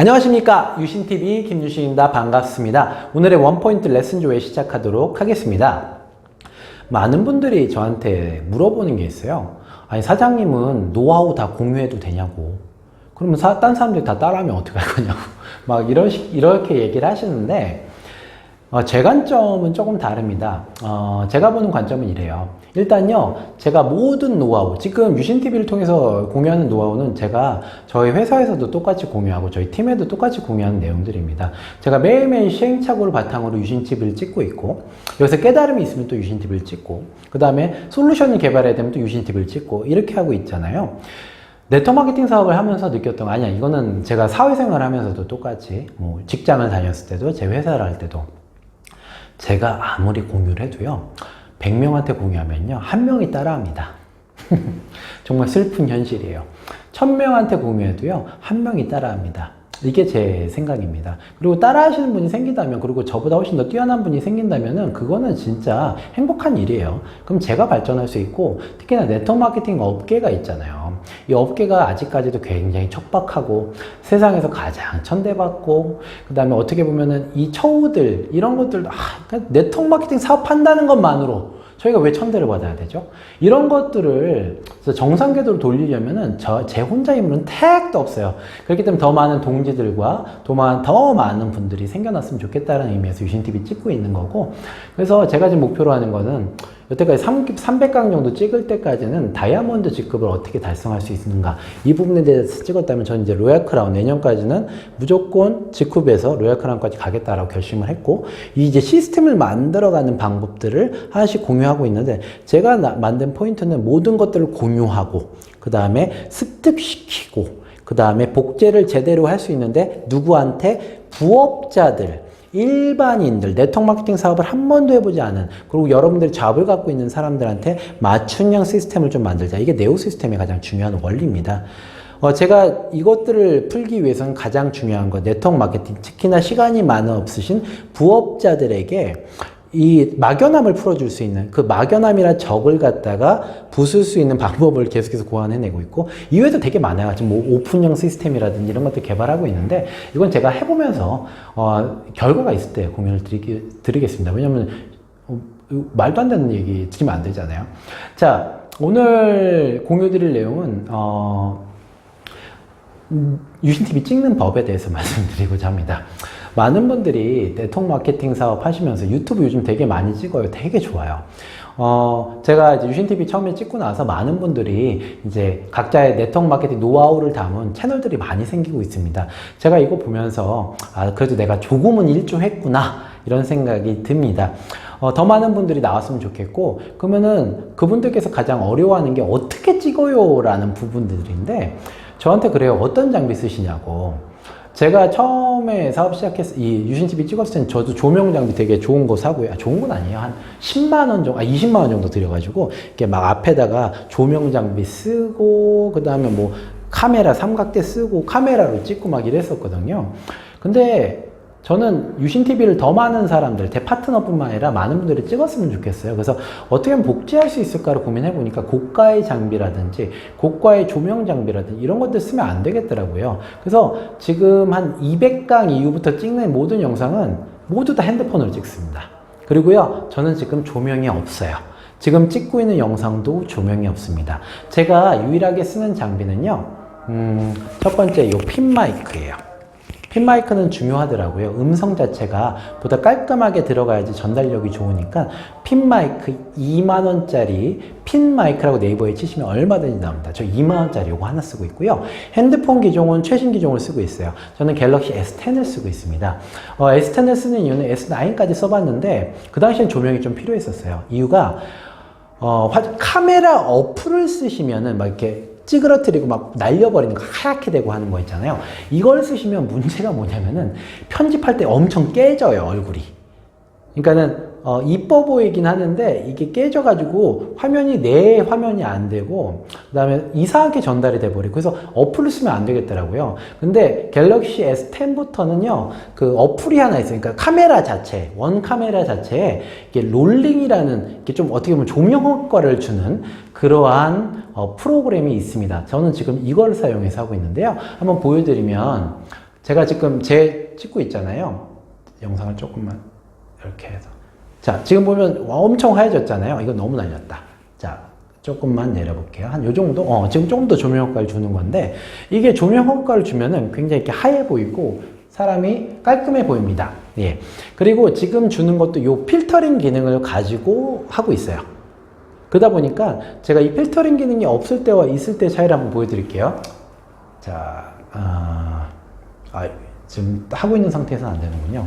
안녕하십니까. 유신TV 김유신입니다. 반갑습니다. 오늘의 원포인트 레슨 조회 시작하도록 하겠습니다. 많은 분들이 저한테 물어보는 게 있어요. 아니 사장님은 노하우 다 공유해도 되냐고. 그러면 사, 딴 사람들이 다 따라하면 어떻게 할 거냐고. 막 이런 식, 이렇게 얘기를 하시는데 어, 제 관점은 조금 다릅니다. 어, 제가 보는 관점은 이래요. 일단요, 제가 모든 노하우, 지금 유신TV를 통해서 공유하는 노하우는 제가 저희 회사에서도 똑같이 공유하고 저희 팀에도 똑같이 공유하는 내용들입니다. 제가 매일매일 시행착오를 바탕으로 유신TV를 찍고 있고, 여기서 깨달음이 있으면 또 유신TV를 찍고, 그 다음에 솔루션을 개발해야 되면 또 유신TV를 찍고, 이렇게 하고 있잖아요. 네트워크 마케팅 사업을 하면서 느꼈던 거 아니야. 이거는 제가 사회생활 하면서도 똑같이, 뭐 직장을 다녔을 때도, 제 회사를 할 때도, 제가 아무리 공유를 해도요, 100명한테 공유하면요, 한 명이 따라합니다. 정말 슬픈 현실이에요. 1000명한테 공유해도요, 한 명이 따라합니다. 이게 제 생각입니다. 그리고 따라 하시는 분이 생긴다면, 그리고 저보다 훨씬 더 뛰어난 분이 생긴다면은, 그거는 진짜 행복한 일이에요. 그럼 제가 발전할 수 있고, 특히나 네트워크 마케팅 업계가 있잖아요. 이 업계가 아직까지도 굉장히 척박하고, 세상에서 가장 천대받고, 그 다음에 어떻게 보면은 이 처우들, 이런 것들도, 아, 네트워크 마케팅 사업한다는 것만으로, 저희가 왜 천대를 받아야 되죠? 이런 것들을 정상 궤도로 돌리려면은 저, 제 혼자 힘으로는 택도 없어요. 그렇기 때문에 더 많은 동지들과 더 많은, 더 많은 분들이 생겨났으면 좋겠다는 의미에서 유신TV 찍고 있는 거고, 그래서 제가 지금 목표로 하는 거는 여태까지 300강 정도 찍을 때까지는 다이아몬드 직급을 어떻게 달성할 수 있는가? 이 부분에 대해서 찍었다면 저는 이제 로얄 크라운 내년까지는 무조건 직급에서 로얄 크라운까지 가겠다라고 결심을 했고 이 이제 시스템을 만들어가는 방법들을 하나씩 공유하고 있는데 제가 나- 만든 포인트는 모든 것들을 공유하고 그 다음에 습득시키고 그 다음에 복제를 제대로 할 수 있는데 누구한테 부업자들 일반인들 네트워크 마케팅 사업을 한 번도 해보지 않은 그리고 여러분들이 잡을 갖고 있는 사람들한테 맞춤형 시스템을 좀 만들자. 이게 네오 시스템의 가장 중요한 원리입니다. 어, 제가 이것들을 풀기 위해서는 가장 중요한 거 네트워크 마케팅 특히나 시간이 많은 없으신 부업자들에게 이 막연함을 풀어줄 수 있는 그 막연함이란 적을 갖다가 부술 수 있는 방법을 계속해서 고안해내고 있고 이외에도 되게 많아요. 지금 뭐 오픈형 시스템이라든지 이런 것들 개발하고 있는데 이건 제가 해보면서 어, 결과가 있을 때 공유를 드리, 드리겠습니다. 왜냐하면 어, 말도 안 되는 얘기 드리면 안 되잖아요. 자 오늘 공유 드릴 내용은 어, 음, 유신TV 찍는 법에 대해서 말씀드리고자 합니다. 많은 분들이 네트워크 마케팅 사업 하시면서 유튜브 요즘 되게 많이 찍어요. 되게 좋아요. 어, 제가 이제 유신TV 처음에 찍고 나서 많은 분들이 이제 각자의 네트워크 마케팅 노하우를 담은 채널들이 많이 생기고 있습니다. 제가 이거 보면서, 아, 그래도 내가 조금은 일조했구나. 이런 생각이 듭니다. 어, 더 많은 분들이 나왔으면 좋겠고, 그러면은 그분들께서 가장 어려워하는 게 어떻게 찍어요? 라는 부분들인데, 저한테 그래요. 어떤 장비 쓰시냐고. 제가 처음에 사업 시작했을 이 유신TV 찍었을 때는 저도 조명 장비 되게 좋은 거 사고요. 아, 좋은 건 아니에요. 한 10만 원 정도, 아 20만 원 정도 들여가지고 이렇게 막 앞에다가 조명 장비 쓰고 그 다음에 뭐 카메라 삼각대 쓰고 카메라로 찍고 막 이랬었거든요. 근데 저는 유신TV를 더 많은 사람들, 제 파트너뿐만 아니라 많은 분들이 찍었으면 좋겠어요. 그래서 어떻게 하면 복제할 수 있을까를 고민해보니까 고가의 장비라든지 고가의 조명 장비라든지 이런 것들 쓰면 안 되겠더라고요. 그래서 지금 한 200강 이후부터 찍는 모든 영상은 모두 다 핸드폰으로 찍습니다. 그리고요, 저는 지금 조명이 없어요. 지금 찍고 있는 영상도 조명이 없습니다. 제가 유일하게 쓰는 장비는요, 음, 첫 번째 이 핀 마이크예요. 핀 마이크는 중요하더라고요. 음성 자체가 보다 깔끔하게 들어가야지 전달력이 좋으니까 핀 마이크 2만 원짜리 핀 마이크라고 네이버에 치시면 얼마든지 나옵니다. 저 2만 원짜리 이거 하나 쓰고 있고요. 핸드폰 기종은 최신 기종을 쓰고 있어요. 저는 갤럭시 S10을 쓰고 있습니다. 어, S10을 쓰는 이유는 S9까지 써봤는데 그 당시엔 조명이 좀 필요했었어요. 이유가 어, 화- 카메라 어플을 쓰시면은 막 이렇게 찌그러뜨리고 막 날려버리는 거 하얗게 되고 하는 거 있잖아요. 이걸 쓰시면 문제가 뭐냐면은 편집할 때 엄청 깨져요, 얼굴이. 그러니까는 어, 이뻐 보이긴 하는데 이게 깨져가지고 화면이 내 화면이 안 되고 그 다음에 이상하게 전달이 돼버리고 그래서 어플을 쓰면 안 되겠더라고요. 근데 갤럭시 S10부터는요 그 어플이 하나 있어요. 그러니까 카메라 자체 원 카메라 자체에 이게 롤링이라는 이게 좀 어떻게 보면 조명 효과를 주는 그러한 어, 프로그램이 있습니다. 저는 지금 이걸 사용해서 하고 있는데요. 한번 보여드리면 제가 지금 제 찍고 있잖아요. 영상을 조금만 이렇게 해서. 자, 지금 보면 엄청 하얘졌잖아요. 이거 너무 날렸다. 자, 조금만 내려볼게요. 한 요 정도? 어, 지금 조금 더 조명 효과를 주는 건데, 이게 조명 효과를 주면은 굉장히 이렇게 하얘 보이고, 사람이 깔끔해 보입니다. 예. 그리고 지금 주는 것도 요 필터링 기능을 가지고 하고 있어요. 그러다 보니까 제가 이 필터링 기능이 없을 때와 있을 때 차이를 한번 보여드릴게요. 자, 아, 아, 지금 하고 있는 상태에서는 안 되는군요.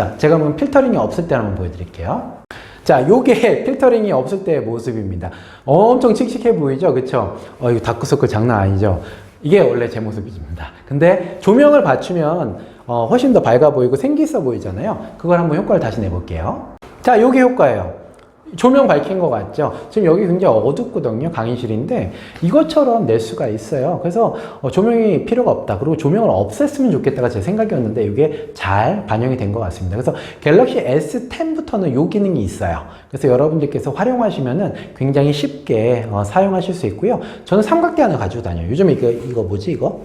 자, 제가 그럼 필터링이 없을 때 한번 보여드릴게요. 자, 요게 필터링이 없을 때의 모습입니다. 엄청 칙칙해 보이죠? 그쵸? 어, 이거 다크서클 장난 아니죠? 이게 원래 제 모습입니다. 근데 조명을 받추면 어, 훨씬 더 밝아 보이고 생기 있어 보이잖아요. 그걸 한번 효과를 다시 내볼게요. 자, 요게 효과예요. 조명 밝힌 것 같죠? 지금 여기 굉장히 어둡거든요. 강의실인데 이것처럼 낼 수가 있어요. 그래서 어, 조명이 필요가 없다. 그리고 조명을 없앴으면 좋겠다가 제 생각이었는데 이게 잘 반영이 된 것 같습니다. 그래서 갤럭시 S10부터는 이 기능이 있어요. 그래서 여러분들께서 활용하시면은 굉장히 쉽게 어, 사용하실 수 있고요. 저는 삼각대 하나 가지고 다녀요. 요즘에 이거, 이거 뭐지 이거?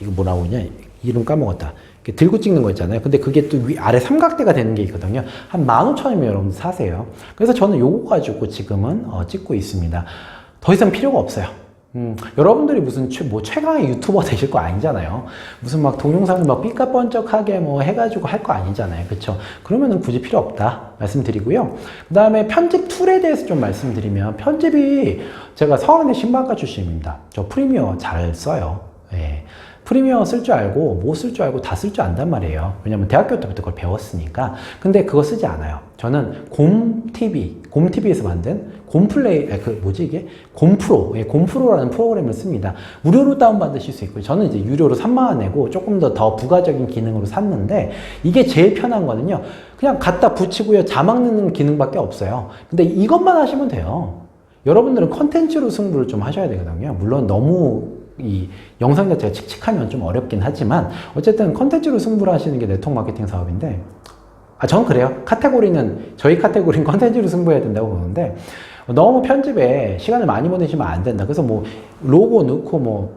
이거 뭐라고 하냐? 이름 까먹었다. 들고 찍는 거 있잖아요. 근데 그게 또 위, 아래 삼각대가 되는 게 있거든요. 한 15,000원이면 여러분 사세요. 그래서 저는 요거 가지고 지금은 어, 찍고 있습니다. 더 이상 필요가 없어요. 음, 여러분들이 무슨 최, 뭐 최강의 유튜버 되실 거 아니잖아요. 무슨 막 동영상을 막 삐까뻔쩍하게 뭐 해가지고 할 거 아니잖아요. 그쵸? 그러면은 굳이 필요 없다. 말씀드리고요. 그 다음에 편집 툴에 대해서 좀 말씀드리면 편집이 제가 성악대 신방과 출신입니다. 저 프리미어 잘 써요. 예. 프리미어 쓸 줄 알고 뭐 쓸 줄 알고 다 쓸 줄 안단 말이에요. 왜냐면 대학교 때부터 그걸 배웠으니까. 근데 그거 쓰지 않아요. 저는 곰TV, 곰TV에서 만든 곰플레이, 아니, 그 뭐지 이게? 곰프로, 예, 곰프로라는 프로그램을 씁니다. 무료로 다운받으실 수 있고요. 저는 이제 유료로 3만원 내고 조금 더 더 부가적인 기능으로 샀는데 이게 제일 편한 거는요. 그냥 갖다 붙이고요. 자막 넣는 기능밖에 없어요. 근데 이것만 하시면 돼요. 여러분들은 컨텐츠로 승부를 좀 하셔야 되거든요. 물론 너무 이 영상 자체가 칙칙하면 좀 어렵긴 하지만 어쨌든 컨텐츠로 승부를 하시는 게 네트워크 마케팅 사업인데 아 저는 그래요. 카테고리는 저희 카테고리는 컨텐츠로 승부해야 된다고 보는데 너무 편집에 시간을 많이 보내시면 안 된다. 그래서 뭐 로고 넣고 뭐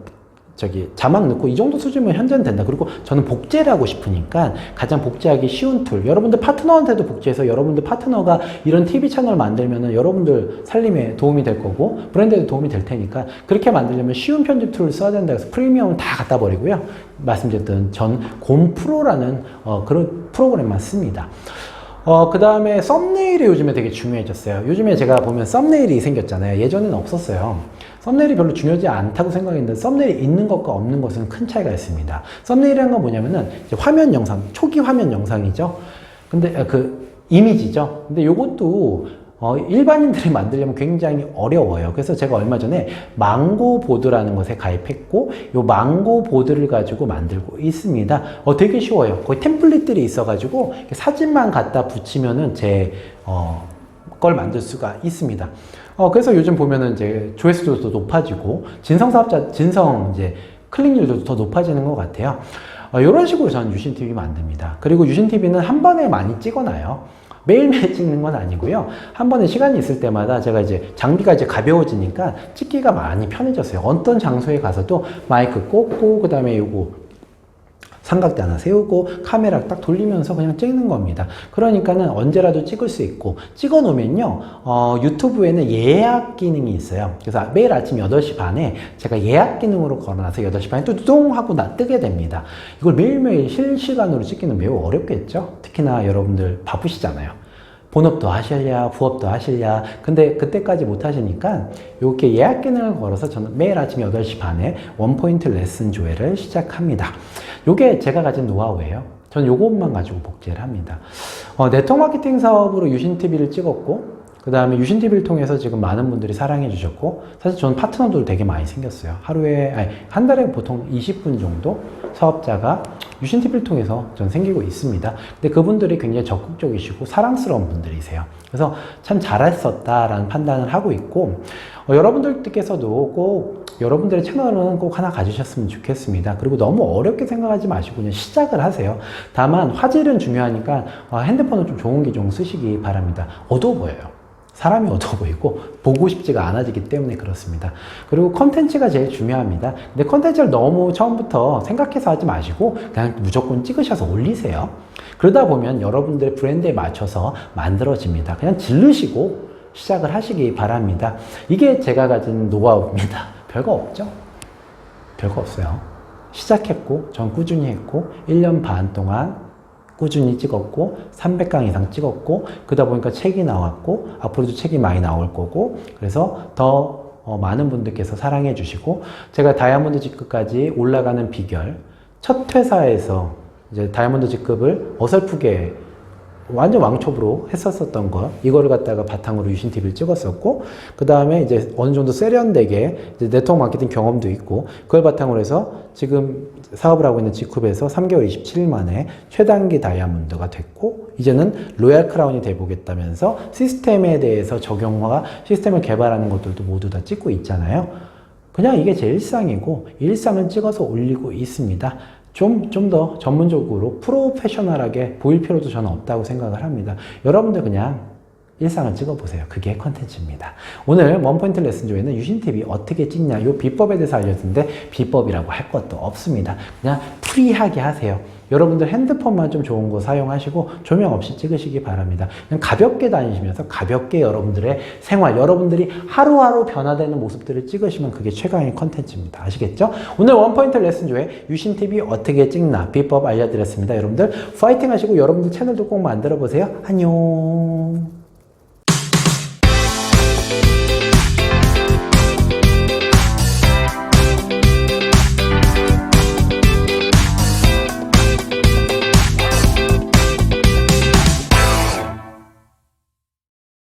저기 자막 넣고 이 정도 수준이면 현재는 된다. 그리고 저는 복제를 하고 싶으니까 가장 복제하기 쉬운 툴. 여러분들 파트너한테도 복제해서 여러분들 파트너가 이런 TV 채널 만들면은 여러분들 살림에 도움이 될 거고 브랜드에도 도움이 될 테니까 그렇게 만들려면 쉬운 편집 툴을 써야 된다. 그래서 프리미엄은 다 갖다 버리고요. 말씀드렸던 전 곰프로라는 어, 그런 프로그램만 씁니다. 어, 그 다음에 썸네일이 요즘에 되게 중요해졌어요. 요즘에 제가 보면 썸네일이 생겼잖아요. 예전에는 없었어요. 썸네일이 별로 중요하지 않다고 생각했는데 썸네일이 있는 것과 없는 것은 큰 차이가 있습니다. 썸네일이라는 건 뭐냐면은 화면 영상, 초기 화면 영상이죠. 근데 아, 그 이미지죠. 근데 요것도 어, 일반인들이 만들려면 굉장히 어려워요. 그래서 제가 얼마 전에 망고 보드라는 것에 가입했고, 요 망고 보드를 가지고 만들고 있습니다. 어, 되게 쉬워요. 거의 템플릿들이 있어가지고 사진만 갖다 붙이면은 제 어, 걸 만들 수가 있습니다. 어, 그래서 요즘 보면은 이제 조회수도 더 높아지고 진성 사업자 진성 이제 클릭률도 더 높아지는 것 같아요. 어, 이런 식으로 저는 유신 TV 만듭니다. 그리고 유신 TV는 한 번에 많이 찍어놔요. 매일매일 찍는 건 아니고요. 한 번에 시간이 있을 때마다 제가 이제 장비가 이제 가벼워지니까 찍기가 많이 편해졌어요. 어떤 장소에 가서도 마이크 꽂고 그다음에 요거 삼각대 하나 세우고 카메라 딱 돌리면서 그냥 찍는 겁니다. 그러니까는 언제라도 찍을 수 있고 찍어 놓으면요. 어, 유튜브에는 예약 기능이 있어요. 그래서 매일 아침 8시 반에 제가 예약 기능으로 걸어놔서 8시 반에 뚜둥 하고 나 뜨게 됩니다. 이걸 매일매일 실시간으로 찍기는 매우 어렵겠죠? 특히나 여러분들 바쁘시잖아요. 본업도 하실랴, 부업도 하실랴. 근데 그때까지 못 하시니까 이렇게 예약 기능을 걸어서 저는 매일 아침 8시 반에 원포인트 레슨 조회를 시작합니다. 요게 제가 가진 노하우예요. 저는 요것만 가지고 복제를 합니다. 어, 네트워크 마케팅 사업으로 유신TV를 찍었고, 그 다음에 유신TV를 통해서 지금 많은 분들이 사랑해 주셨고, 사실 저는 파트너들 되게 많이 생겼어요. 하루에, 아니, 한 달에 보통 20분 정도 사업자가 유신TV를 통해서 전 생기고 있습니다. 근데 그분들이 굉장히 적극적이시고 사랑스러운 분들이세요. 그래서 참 잘했었다라는 판단을 하고 있고, 어, 여러분들께서도 꼭 여러분들의 채널은 꼭 하나 가지셨으면 좋겠습니다. 그리고 너무 어렵게 생각하지 마시고 그냥 시작을 하세요. 다만 화질은 중요하니까 어, 핸드폰은 좀 좋은 기종 쓰시기 바랍니다. 어두워 보여요. 사람이 어두워 보이고 보고 싶지가 않아지기 때문에 그렇습니다. 그리고 컨텐츠가 제일 중요합니다. 근데 컨텐츠를 너무 처음부터 생각해서 하지 마시고 그냥 무조건 찍으셔서 올리세요. 그러다 보면 여러분들의 브랜드에 맞춰서 만들어집니다. 그냥 질르시고 시작을 하시기 바랍니다. 이게 제가 가진 노하우입니다. 별거 없죠? 별거 없어요. 시작했고, 전 꾸준히 했고, 1년 반 동안 꾸준히 찍었고, 300강 이상 찍었고, 그러다 보니까 책이 나왔고, 앞으로도 책이 많이 나올 거고, 그래서 더 어, 많은 분들께서 사랑해 주시고, 제가 다이아몬드 직급까지 올라가는 비결, 첫 회사에서 이제 다이아몬드 직급을 어설프게 완전 왕초보로 했었었던 거 이거를 갖다가 바탕으로 유신 TV를 찍었었고 그 다음에 이제 어느 정도 세련되게 네트워크 마케팅 경험도 있고 그걸 바탕으로 해서 지금 사업을 하고 있는 직급에서 3개월 27일 만에 최단기 다이아몬드가 됐고 이제는 로얄 크라운이 돼보겠다면서 시스템에 대해서 적용과 시스템을 개발하는 것들도 모두 다 찍고 있잖아요. 그냥 이게 제 일상이고 일상을 찍어서 올리고 있습니다. 좀, 좀 더 전문적으로 프로페셔널하게 보일 필요도 저는 없다고 생각을 합니다. 여러분들 그냥 일상을 찍어보세요. 그게 컨텐츠입니다. 오늘 원포인트 레슨 조에는 유신TV 어떻게 찍냐, 요 비법에 대해서 알려줬는데 비법이라고 할 것도 없습니다. 그냥 프리하게 하세요. 여러분들 핸드폰만 좀 좋은 거 사용하시고 조명 없이 찍으시기 바랍니다. 그냥 가볍게 다니시면서 가볍게 여러분들의 생활, 여러분들이 하루하루 변화되는 모습들을 찍으시면 그게 최강의 컨텐츠입니다. 아시겠죠? 오늘 원포인트 레슨조에 유신TV 어떻게 찍나 비법 알려드렸습니다. 여러분들 파이팅 하시고 여러분들 채널도 꼭 만들어 보세요. 안녕.